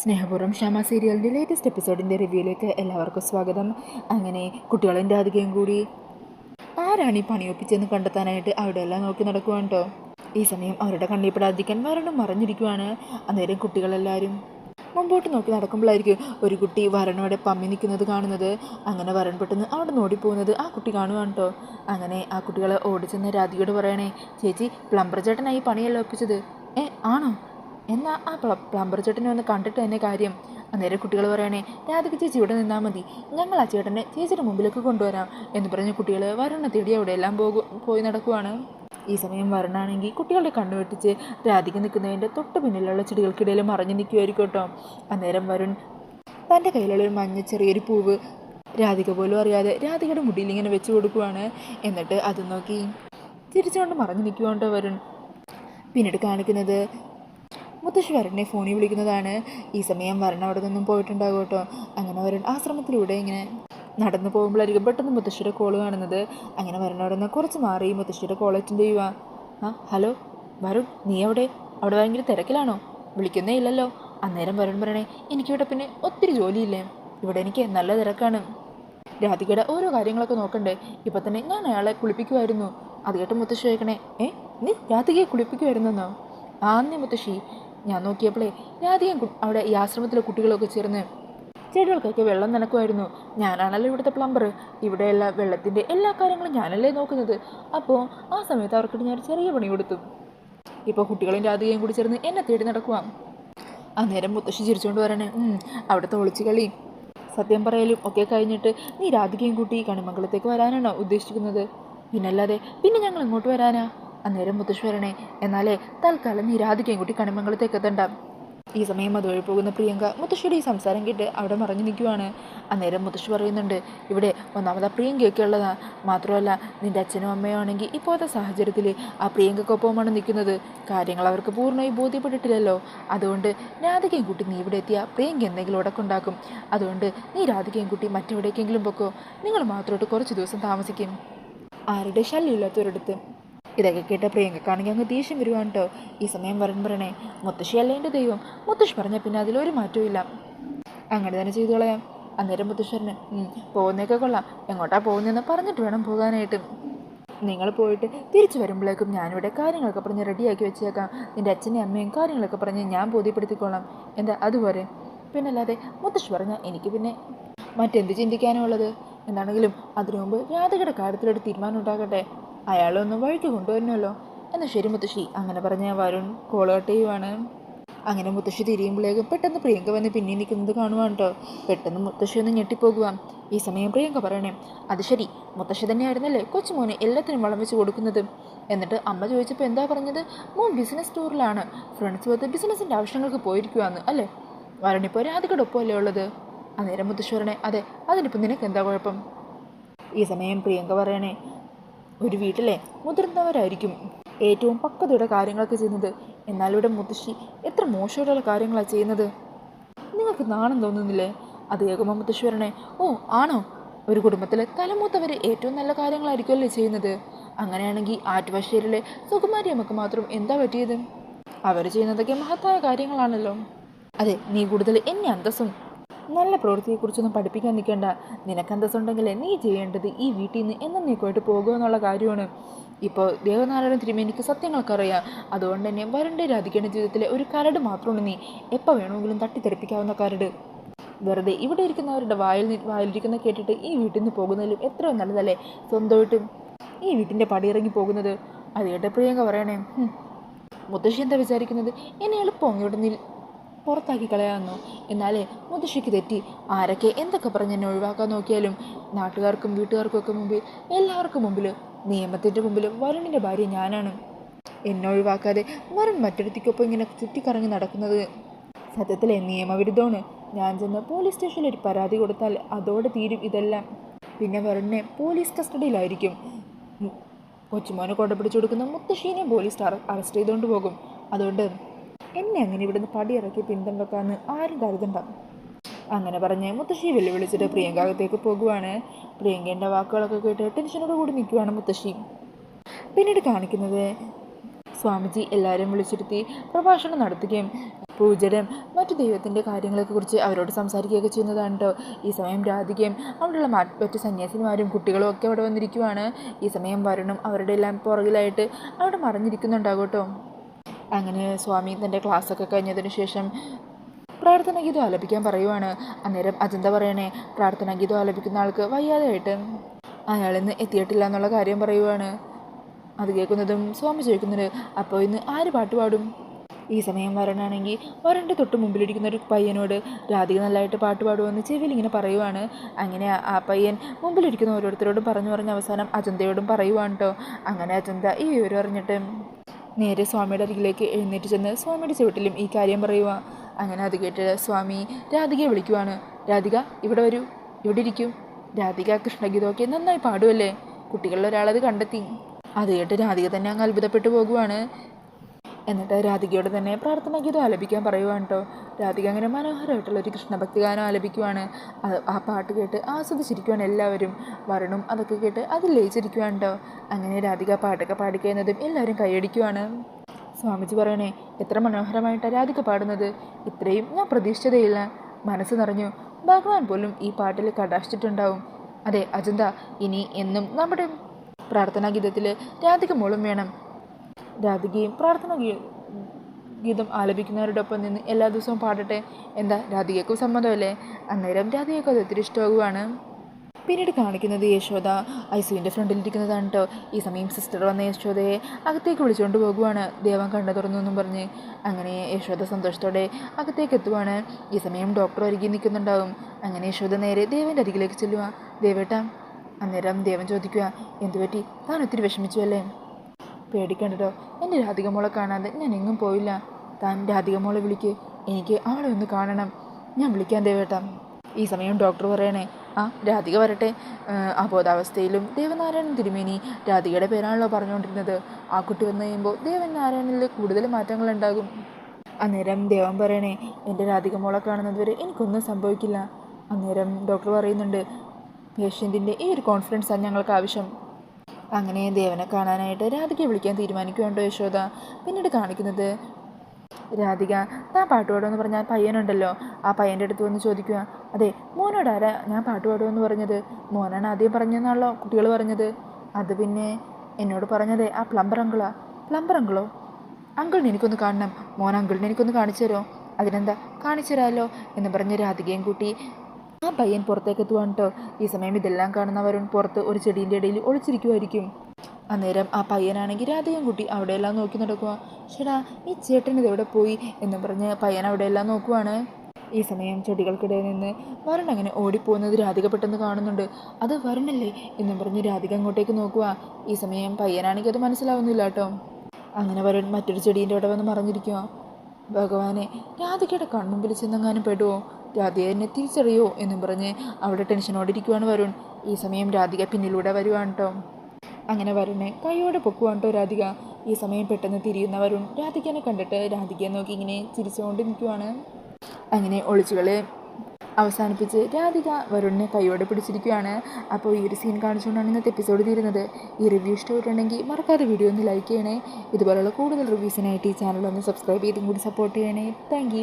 സ്നേഹപൂർവം ക്ഷമ സീരിയലിന്റെ ലേറ്റസ്റ്റ് എപ്പിസോഡിന്റെ റിവ്യൂയിലേക്ക് എല്ലാവർക്കും സ്വാഗതം. അങ്ങനെ കുട്ടികളും രാധികയും കൂടി ആരാണ് ഈ പണിയൊപ്പിച്ചെന്ന് കണ്ടെത്താനായിട്ട് അവിടെ എല്ലാം നോക്കി നടക്കുവാണ് കേട്ടോ ഈ സമയം അവരുടെ കണ്ണിപ്പെടാതിരിക്കാൻ വരണം മറിഞ്ഞിരിക്കുവാണ്. അന്നേരം കുട്ടികളെല്ലാവരും മുമ്പോട്ട് നോക്കി നടക്കുമ്പോഴായിരിക്കും ഒരു കുട്ടി വരണോടെ പമ്മി നിൽക്കുന്നത് കാണുന്നത്. അങ്ങനെ വരൺ പെട്ടെന്ന് അവിടെ നിന്ന് ഓടിപ്പോകുന്നത് ആ കുട്ടി കാണുവാണ് കേട്ടോ അങ്ങനെ ആ കുട്ടികളെ ഓടിച്ചെന്ന് രാധികയോട് പറയണേ ചേച്ചി പ്ലംബർ ചേട്ടനായി പണിയല്ല ഒപ്പിച്ചത്. ഏ ആണോ? എന്നാ ആ പ്ല പ്ലംബർ ചേട്ടനെ ഒന്ന് കണ്ടിട്ട് തന്നെ കാര്യം. അന്നേരം കുട്ടികൾ പറയണേ രാധിക ചേച്ചി ഇവിടെ നിന്നാൽ മതി. ഞങ്ങൾ ആ ചേട്ടനെ ചേച്ചിയുടെ മുമ്പിലേക്ക് കൊണ്ടുവരാം. എന്ന് പറഞ്ഞ് കുട്ടികൾ വരണ തേടി അവിടെ പോകും പോയി നടക്കുവാണ്. ഈ സമയം വരണാണെങ്കിൽ കുട്ടികളുടെ കണ്ണു വെട്ടിച്ച് രാധിക നിൽക്കുന്നതിന്റെ തൊട്ട് പിന്നിലുള്ള ചെടികൾക്കിടയിൽ മറഞ്ഞു നിൽക്കുമായിരിക്കും കേട്ടോ. അന്നേരം വരുൺ തന്റെ കയ്യിലുള്ള ഒരു മഞ്ഞ ചെറിയൊരു പൂവ് രാധിക പോലും അറിയാതെ രാധികയുടെ മുടിയിൽ ഇങ്ങനെ വെച്ച് കൊടുക്കുവാണ്. എന്നിട്ട് അത് നോക്കി തിരിച്ചുകൊണ്ട് മറഞ്ഞു നിൽക്കുവാണ്ടോ വരുൺ. പിന്നീട് കാണിക്കുന്നത് മുത്തശ്ശി വരനെ ഫോണിൽ വിളിക്കുന്നതാണ്. ഈ സമയം വരൻ അവിടെ നിന്നും പോയിട്ടുണ്ടാകും കേട്ടോ. അങ്ങനെ വരൻ ആശ്രമത്തിലൂടെ ഇങ്ങനെ നടന്നു പോകുമ്പോഴായിരിക്കും പെട്ടെന്ന് മുത്തശ്ശിയുടെ കോൾ കാണുന്നത്. അങ്ങനെ വരൻ അവിടെ നിന്ന് കുറച്ച് മാറി മുത്തശ്ശിയുടെ കോൾ അറ്റൻഡ് ചെയ്യുക ആ ഹലോ വരുൺ നീ എവിടെ? അവിടെ ഭയങ്കര തിരക്കിലാണോ? വിളിക്കുന്നേ ഇല്ലല്ലോ. അന്നേരം വരുൺ പറയണേ എനിക്കിവിടെ പിന്നെ ഒത്തിരി ജോലിയില്ലേ? ഇവിടെ എനിക്ക് നല്ല തിരക്കാണ്. രാധികയുടെ ഓരോ കാര്യങ്ങളൊക്കെ നോക്കണ്ടേ? ഇപ്പം തന്നെ ഞാൻ അയാളെ കുളിപ്പിക്കുമായിരുന്നു അത് കേട്ട് മുത്തശ്ശി ചോദിക്കണേ ഏ നീ രാധികയെ കുളിപ്പിക്കുമായിരുന്നെന്നോ ആന്നേ മുത്തശ്ശി ഞാൻ നോക്കിയപ്പോഴേ അധികം അവിടെ ഈ ആശ്രമത്തിലെ കുട്ടികളൊക്കെ ചേർന്ന് ചെടികൾക്കൊക്കെ വെള്ളം നനക്കുമായിരുന്നു. ഞാനാണല്ലോ ഇവിടുത്തെ പ്ലംബർ ഇവിടെയുള്ള വെള്ളത്തിന്റെ എല്ലാ കാര്യങ്ങളും ഞാനല്ലേ നോക്കുന്നത്. അപ്പോൾ ആ സമയത്ത് അവർക്കിട്ട് ഞാൻ ചെറിയ പണി കൊടുത്തു. ഇപ്പോൾ കുട്ടികളും രാധികയും കൂടി ചേർന്ന് എന്നെ തേടി നടക്കുവാം. അന്നേരം മുത്തശ്ശി ചിരിച്ചുകൊണ്ട് "ഉം, അവിടുത്തെ ഒളിച്ചു കളി. സത്യം പറയലും ഒക്കെ കഴിഞ്ഞിട്ട് നീ രാധികയും കൂട്ടി കണിമംഗലത്തേക്ക് വരാനാണോ ഉദ്ദേശിക്കുന്നത്? പിന്നല്ലാതെ പിന്നെ ഞങ്ങൾ ഇങ്ങോട്ട് വരാനാ? അന്നേരം മുത്തശ്വരനെ എന്നാലേ തൽക്കാലം നീ രാധികയും കൂട്ടി എത്തണ്ട ഈ സമയം അതുവഴി പോകുന്ന പ്രിയങ്ക മുത്തശ്ശിയുടെ ഈ സംസാരം കേട്ട് അവിടെ മറഞ്ഞു നിൽക്കുവാണ്. അന്നേരം മുത്തശ്ശി പറയുന്നുണ്ട് ഇവിടെ ഒന്നാമത് ആ പ്രിയങ്കയൊക്കെ ഉള്ളതാ. മാത്രമല്ല നിന്റെ അച്ഛനും അമ്മയും ആണെങ്കിൽ ഇപ്പോഴത്തെ സാഹചര്യത്തിൽ ആ പ്രിയങ്കക്കൊപ്പമാണ് നിൽക്കുന്നത്. കാര്യങ്ങൾ അവർക്ക് പൂർണമായി ബോധ്യപ്പെട്ടിട്ടില്ലല്ലോ. അതുകൊണ്ട് രാധികയും കുട്ടി നീ ഇവിടെ എത്തിയാൽ പ്രിയങ്ക എന്തെങ്കിലും ഉടക്കുണ്ടാക്കും അതുകൊണ്ട് നീ രാധികയും കുട്ടി മറ്റെവിടേക്കെങ്കിലും പൊക്കോ. നിങ്ങൾ മാത്രമായിട്ട് കുറച്ച് ദിവസം താമസിക്കും. ആരുടെ ശല്യമില്ലാത്തൊരിടത്ത് ഇതൊക്കെ കേട്ട പ്രിയങ്കക്കാണെങ്കിൽ അങ്ങ് ദേഷ്യം വരുവാണ് കേട്ടോ ഈ സമയം വരൻ പറയണേ മുത്തശ്ശിയല്ല എന്റെ ദൈവം? മുത്തശ്ശി പറഞ്ഞ പിന്നെ അതിലൊരു മാറ്റവും ഇല്ല. അങ്ങനെ തന്നെ ചെയ്തു കളയാം. അന്നേരം മുത്തശ്ശരന് പോകുന്നേക്കെ കൊള്ളാം. എങ്ങോട്ടാ പോകുന്നതെന്ന് പറഞ്ഞിട്ട് വേണം പോകാനായിട്ട്. നിങ്ങൾ പോയിട്ട് തിരിച്ചു വരുമ്പോഴേക്കും ഞാനിവിടെ കാര്യങ്ങളൊക്കെ പറഞ്ഞ് റെഡിയാക്കി വെച്ചേക്കാം. നിന്റെ അച്ഛനെയും അമ്മയും കാര്യങ്ങളൊക്കെ പറഞ്ഞ് ഞാൻ ബോധ്യപ്പെടുത്തിക്കൊള്ളാം എന്താ അതുപോലെ പിന്നല്ലാതെ മുത്തശ്ശി പറഞ്ഞാൽ എനിക്ക് പിന്നെ മറ്റെന്ത് ചിന്തിക്കാനുള്ളത് എന്താണെങ്കിലും അതിനു മുമ്പ് രാധയുടെ കാര്യത്തിലൊരു തീരുമാനം ഉണ്ടാകട്ടെ. അയാളൊന്ന് വഴിക്ക് കൊണ്ടുവരണമല്ലോ എന്നാൽ ശരി മുത്തശ്ശി. അങ്ങനെ പറഞ്ഞ വരുൺ കട്ട് ചെയ്യുവാണ്. അങ്ങനെ മുത്തശ്ശി തിരിയുമ്പോഴേക്കും പെട്ടെന്ന് പ്രിയങ്ക വന്ന് പിന്നെ നിൽക്കുന്നത് കാണുവാണ് കേട്ടോ പെട്ടെന്ന് മുത്തശ്ശി ഒന്ന് ഞെട്ടിപ്പോകുവാം ഈ സമയം പ്രിയങ്ക പറയണേ അത് ശരി. മുത്തശ്ശി തന്നെയായിരുന്നല്ലേ കൊച്ചുമോനെ എല്ലാത്തിനും വളം വെച്ച് കൊടുക്കുന്നത്? എന്നിട്ട് അമ്മ ചോദിച്ചപ്പോൾ എന്താ പറഞ്ഞത്? മോൻ ബിസിനസ് ടൂറിലാണ് ഫ്രണ്ട്സ് വന്ന് ബിസിനസ്സിന്റെ ആവശ്യങ്ങൾക്ക് പോയിരിക്കുവാന്ന്. അല്ലേ? വരണിപ്പോൾ രാധികയുടെ ഒപ്പമല്ലേ ഉള്ളത്? അന്നേരം മുത്തശ്ശി പറയണേ അതെ അതിനിപ്പോൾ നിനക്ക് എന്താ കുഴപ്പം? ഈ സമയം പ്രിയങ്ക പറയണേ ഒരു വീട്ടിലെ മുതിർന്നവരായിരിക്കും ഏറ്റവും പക്വതയുടെ കാര്യങ്ങളൊക്കെ ചെയ്യുന്നത്. എന്നാൽ ഇവിടെ മുത്തശ്ശി എത്ര മോശമായിട്ടുള്ള കാര്യങ്ങളാണ് ചെയ്യുന്നത്? നിങ്ങൾക്ക് നാണം തോന്നുന്നില്ലേ? അത് ഏകുമ്പോൾ മുത്തശ്ശി പറയണേ ഓ ആണോ? ഒരു കുടുംബത്തിലെ തലമൂത്തവർ ഏറ്റവും നല്ല കാര്യങ്ങളായിരിക്കുമല്ലേ ചെയ്യുന്നത്? അങ്ങനെയാണെങ്കിൽ ആറ്റുവാശ്ശേരിയിലെ സുകുമാരി അമ്മയ്ക്ക് മാത്രം എന്താ പറ്റിയത്? അവർ ചെയ്യുന്നതൊക്കെ മഹത്തായ കാര്യങ്ങളാണല്ലോ. അതെ നീ കൂടുതൽ എന്നെ അന്തസ്സും നല്ല പ്രവൃത്തിയെക്കുറിച്ചൊന്നും പഠിപ്പിക്കാൻ നിൽക്കേണ്ട. നിനക്ക് അന്തസ്സുണ്ടെങ്കിൽ നീ ചെയ്യേണ്ടത് ഈ വീട്ടിൽ നിന്ന് എന്നേക്കുമായിട്ട് പോകുക എന്നുള്ള കാര്യമാണ്. ഇപ്പോൾ ദേവനാരായണ തിരുമേനിക്ക് സത്യങ്ങൾക്ക് അറിയാം അതുകൊണ്ട് തന്നെ വരണ്ട രാധിക്കേണ്ട ജീവിതത്തിലെ ഒരു കരട് മാത്രമാണ് നീ. എപ്പോൾ വേണമെങ്കിലും തട്ടിത്തെറിപ്പിക്കാവുന്ന കരട്. വെറുതെ ഇവിടെ ഇരിക്കുന്നവരുടെ വായിൽ വായിലിരിക്കുന്ന കേട്ടിട്ട് ഈ വീട്ടിൽ നിന്ന് പോകുന്നതിലും എത്രയോ നല്ലതല്ലേ? സ്വന്തമായിട്ടും ഈ വീട്ടിന്റെ പടിയിറങ്ങി പോകുന്നത്. അത് കേട്ട് പ്രിയങ്ക പറയണേ "ഹും, മുത്തശ്ശി എന്താ വിചാരിക്കുന്നത്? എന്നെ എളുപ്പം നിൽ പുറത്താക്കി കളയാമെന്നോ? എന്നാലേ മുത്തശ്ശിക്ക് തെറ്റി. ആരൊക്കെ എന്തൊക്കെ പറഞ്ഞ് എന്നെ ഒഴിവാക്കാൻ നോക്കിയാലും നാട്ടുകാർക്കും വീട്ടുകാർക്കും ഒക്കെ മുമ്പിൽ എല്ലാവർക്കും മുമ്പിൽ നിയമത്തിന്റെ മുമ്പിൽ വരുണിന്റെ ഭാര്യ ഞാനാണ്. എന്നെ ഒഴിവാക്കാതെ വരുൺ മറ്റൊരുത്തിക്കൊപ്പം ഇങ്ങനെ ചുറ്റിക്കറങ്ങി നടക്കുന്നത് സത്യത്തിലെ നിയമവിരുദ്ധമാണ്. ഞാൻ ചെന്ന് പോലീസ് സ്റ്റേഷനിൽ ഒരു പരാതി കൊടുത്താൽ അതോടെ തീരും ഇതെല്ലാം. പിന്നെ വരണിനെ പോലീസ് കസ്റ്റഡിയിലായിരിക്കും. കൊച്ചുമോനെ കൊണ്ടപിടിച്ചു കൊടുക്കുന്ന മുത്തശ്ശീനെ പോലീസ് അറ- അറസ്റ്റ് ചെയ്തുകൊണ്ട് പോകും. അതുകൊണ്ട് എന്നെ അങ്ങനെ ഇവിടുന്ന് പടിയിറക്കി വെക്കാമെന്ന് ആരും കരുതണ്ട അങ്ങനെ പറഞ്ഞ് മുത്തശ്ശി വെല്ലുവിളിച്ചിട്ട് പ്രിയങ്ക അകത്തേക്ക് പോകുവാണ്. പ്രിയങ്കേന്റെ വാക്കുകളൊക്കെ കേട്ട് ടെൻഷനോട് കൂടി നിൽക്കുവാണ് മുത്തശ്ശി. പിന്നീട് കാണിക്കുന്നത് സ്വാമിജി എല്ലാവരും വിളിച്ചിരുത്തി പ്രഭാഷണം നടത്തുകയും പൂജരം മറ്റു ദൈവത്തിന്റെ കാര്യങ്ങളെക്കുറിച്ച് അവരോട് സംസാരിക്കുകയൊക്കെ ചെയ്യുന്നതാണ് കേട്ടോ ഈ സമയം രാധികയും അവിടെയുള്ള മറ്റു സന്യാസിനിമാരും കുട്ടികളും ഒക്കെ അവിടെ വന്നിരിക്കുവാണ്. ഈ സമയം വരുണും അവരുടെ എല്ലാം പുറകിലായിട്ട് അവിടെ മറിഞ്ഞിരിക്കുന്നുണ്ടാകും കേട്ടോ അങ്ങനെ സ്വാമി തന്റെ ക്ലാസ്സൊക്കെ കഴിഞ്ഞതിന് ശേഷം പ്രാർത്ഥന ഗീതം ആലപിക്കാൻ പറയുവാണ്. അന്നേരം അജന്ത പറയണേ പ്രാർത്ഥന ഗീതം ആലപിക്കുന്ന ആൾക്ക് വയ്യാതെയായിട്ട് അയാളിന്ന് എത്തിയിട്ടില്ല എന്നുള്ള കാര്യം പറയുവാണ്. അത് കേൾക്കുന്നതും സ്വാമി ചോദിക്കുന്നുണ്ട് അപ്പോൾ ഇന്ന് ആര് പാട്ട് പാടും? ഈ സമയം വരണാണെങ്കിൽ വരന്റെ തൊട്ട് മുമ്പിലിരിക്കുന്ന ഒരു പയ്യനോട് രാധിക നല്ലതായിട്ട് പാട്ട് പാടുമെന്ന് ചെവിയിൽ ഇങ്ങനെ പറയുവാണ്. അങ്ങനെ ആ പയ്യൻ മുമ്പിലിരിക്കുന്ന ഓരോരുത്തരോടും പറഞ്ഞു പറഞ്ഞ് അവസാനം അജന്തയോടും പറയുവാണ് കേട്ടോ അങ്ങനെ അജന്ത ഈ വിവരം അറിഞ്ഞിട്ട് നേരെ സ്വാമിയുടെ അരികിലേക്ക് എഴുന്നേറ്റ് ചെന്ന് സ്വാമിയുടെ ചുവട്ടിലും ഈ കാര്യം പറയുക അങ്ങനെ അത് കേട്ട് സ്വാമി രാധികയെ വിളിക്കുവാണ്. രാധിക ഇവിടെ വരൂ. ഇവിടെ ഇരിക്കും. രാധിക കൃഷ്ണഗീതമൊക്കെ നന്നായി പാടുമല്ലേ കുട്ടികളിൽ ഒരാളത് കണ്ടെത്തി. അത് കേട്ട് രാധിക തന്നെ അങ്ങ് അത്ഭുതപ്പെട്ടു പോകുവാണ്. എന്നിട്ട് രാധികയോട് തന്നെ പ്രാർത്ഥന ഗീതം ആലപിക്കാൻ പറയുവാണ് കേട്ടോ രാധിക അങ്ങനെ മനോഹരമായിട്ടുള്ള ഒരു കൃഷ്ണഭക്തി ഗാനം ആലപിക്കുവാണ്. അത് ആ പാട്ട് കേട്ട് ആസ്വദിച്ചിരിക്കുവാണ് എല്ലാവരും. വരണും അതൊക്കെ കേട്ട് അതിൽ ലയിച്ചിരിക്കുവാണ് കേട്ടോ അങ്ങനെ രാധിക പാട്ടൊക്കെ പാടിക്കുന്നതും എല്ലാവരും കൈയടിക്കുവാണ്. സ്വാമിജി പറയണേ എത്ര മനോഹരമായിട്ടാണ് രാധിക പാടുന്നത്. ഇത്രയും ഞാൻ പ്രതീക്ഷിച്ചതേയില്ല. മനസ്സ് നിറഞ്ഞു. ഭഗവാൻ പോലും ഈ പാട്ടിൽ കടാശിച്ചിട്ടുണ്ടാവും അതെ അജന്ത ഇനി എന്നും നമ്മുടെ പ്രാർത്ഥനാ ഗീതത്തിൽ രാധിക മോളും വേണം. രാധികയും പ്രാർത്ഥന ഗീതം ആലപിക്കുന്നവരുടെ ആലപിക്കുന്നവരോടൊപ്പം നിന്ന് എല്ലാ ദിവസവും പാടട്ടെ. എന്താ രാധികയ്ക്കും സമ്മതമല്ലേ? അന്നേരം രാധികയ്ക്ക് അത് ഒത്തിരി ഇഷ്ടമാകുവാണ്. പിന്നീട് കാണിക്കുന്നത് യശോദ. ഐസുവിന്റെ ഫ്രണ്ടിലിരിക്കുന്നതാണ് കേട്ടോ ഈ സമയം സിസ്റ്റർ വന്ന യശോദയെ അകത്തേക്ക് വിളിച്ചുകൊണ്ട് പോകുവാണ്. ദേവൻ കണ്ണു തുറന്നു എന്നും പറഞ്ഞ്. അങ്ങനെ യശോദ സന്തോഷത്തോടെ അകത്തേക്ക് എത്തുവാണ്. ഈ സമയം ഡോക്ടർ ഒരുക്കി നിൽക്കുന്നുണ്ടാവും. അങ്ങനെ യശോദ നേരെ ദേവന്റെ അരികിലേക്ക് ചെല്ലുക ദേവേട്ടാ അന്നേരം ദേവൻ ചോദിക്കുക എന്തുപറ്റി? താൻ ഒത്തിരി വിഷമിച്ചു അല്ലേ? പേടിക്കണ്ടോ എന്റെ രാധിക മോളെ കാണാതെ ഞാൻ എങ്ങും പോയില്ല താൻ രാധിക മോളെ വിളിക്ക്. എനിക്ക് അവളെ ഒന്ന് കാണണം. ഞാൻ വിളിക്കാൻ ദേവേട്ടാ. ഈ സമയം ഡോക്ടർ പറയണേ ആ രാധിക വരട്ടെ. അബോധാവസ്ഥയിലും ദേവനാരായണൻ തിരുമേനി രാധികയുടെ പേരാണല്ലോ പറഞ്ഞുകൊണ്ടിരുന്നത്. ആ കുട്ടി വന്നു കഴിയുമ്പോൾ ദേവനാരായണനിൽ കൂടുതൽ കൂടുതൽ മാറ്റങ്ങളുണ്ടാകും. അന്നേരം ദേവൻ പറയണേ എന്റെ രാധിക മോളെ കാണുന്നത് വരെ എനിക്കൊന്നും സംഭവിക്കില്ല. അന്നേരം ഡോക്ടർ പറയുന്നുണ്ട് പേഷ്യന്റിന്റെ ഈ ഒരു കോൺഫിഡൻസാണ് ഞങ്ങൾക്ക് ആവശ്യം. അങ്ങനെ ദേവനെ കാണാനായിട്ട് രാധികയെ വിളിക്കാൻ തീരുമാനിക്കുകയുണ്ടോ യശോദ? പിന്നീട് കാണിക്കുന്നത് രാധിക ഞാൻ പാട്ട് പാടുമെന്ന് പറഞ്ഞാൽ പയ്യനുണ്ടല്ലോ. ആ പയ്യന്റെ അടുത്ത് വന്ന് ചോദിക്കുക അതെ മോനോട് ആരാ ഞാൻ പാട്ട് പാടുമെന്ന് പറഞ്ഞത്? മോനാണ് ആദ്യം പറഞ്ഞെന്നാണല്ലോ കുട്ടികൾ പറഞ്ഞത്. അത് പിന്നെ എന്നോട് പറഞ്ഞത് ആ പ്ലംബർ അങ്കിളാ. പ്ലംബർ അങ്കിളോ? അങ്കിളിനെ എനിക്കൊന്ന് കാണണം. മോൻ അങ്കിളിനെ എനിക്കൊന്ന് കാണിച്ചു തരുമോ? അതിനെന്താ? കാണിച്ചു തരാമല്ലോ എന്ന് പറഞ്ഞ് രാധികയും കൂട്ടി ആ പയ്യൻ പുറത്തേക്ക് എത്തുവാണ് കേട്ടോ. ഈ സമയം ഇതെല്ലാം കാണുന്ന വരുൺ പുറത്ത് ഒരു ചെടീന്റെ ഇടയിൽ ഒളിച്ചിരിക്കുമായിരിക്കും അന്നേരം ആ പയ്യനാണെങ്കിൽ രാധയും കുട്ടി അവിടെയെല്ലാം നോക്കി നടക്കുക ചേടാ ഈ ചേട്ടൻ ഇതെവിടെ പോയി? എന്ന് പറഞ്ഞ് പയ്യൻ അവിടെയെല്ലാം നോക്കുവാണ്. ഈ സമയം ചെടികൾക്കിടയിൽ നിന്ന് വരുൺ അങ്ങനെ ഓടിപ്പോകുന്നത് രാധിക പെട്ടെന്ന് കാണുന്നുണ്ട്. അത് വരണല്ലേ? എന്നും പറഞ്ഞ് രാധിക അങ്ങോട്ടേക്ക് നോക്കുക ഈ സമയം പയ്യനാണെങ്കിൽ അത് മനസ്സിലാവുന്നില്ല കേട്ടോ. അങ്ങനെ വരുൺ മറ്റൊരു ചെടീന്റെ അവിടെ വന്ന് മറിഞ്ഞിരിക്കുക ഭഗവാനെ രാധികയുടെ കൺമുമ്പിൽ ചെന്നെങ്ങാനും പെടുവോ? രാധിക എന്നെ തിരിച്ചറിയോ എന്നും പറഞ്ഞ് അവിടെ ടെൻഷനോടിരിക്കുവാണ് വരുൺ. ഈ സമയം രാധിക പിന്നിലൂടെ വരുവാണ് കേട്ടോ അങ്ങനെ വരുണെ കൈയോടെ പൊക്കുവാണ് കേട്ടോ രാധിക. ഈ സമയം പെട്ടെന്ന് തിരിയുന്ന വരുൺ രാധികനെ കണ്ടിട്ട് രാധികയെ നോക്കി ഇങ്ങനെ ചിരിച്ചുകൊണ്ട് നിൽക്കുവാണ് അങ്ങനെ ഒളിച്ചുകളെ അവസാനിപ്പിച്ച് രാധിക വരുണിനെ കൈയോടെ പിടിച്ചിരിക്കുകയാണ് അപ്പോൾ ഈ ഒരു സീൻ കാണിച്ചുകൊണ്ടാണ് ഇന്നത്തെ എപ്പിസോഡ് തീരുന്നത്. ഈ റിവ്യൂ ഇഷ്ടപ്പെട്ടുണ്ടെങ്കിൽ മറക്കാതെ വീഡിയോ ഒന്ന് ലൈക്ക് ചെയ്യണേ. ഇതുപോലുള്ള കൂടുതൽ റിവ്യൂസിനായിട്ട് ഈ ചാനൽ ഒന്ന് സബ്സ്ക്രൈബ് ചെയ്തും കൂടി സപ്പോർട്ട് ചെയ്യണേ. താങ്ക്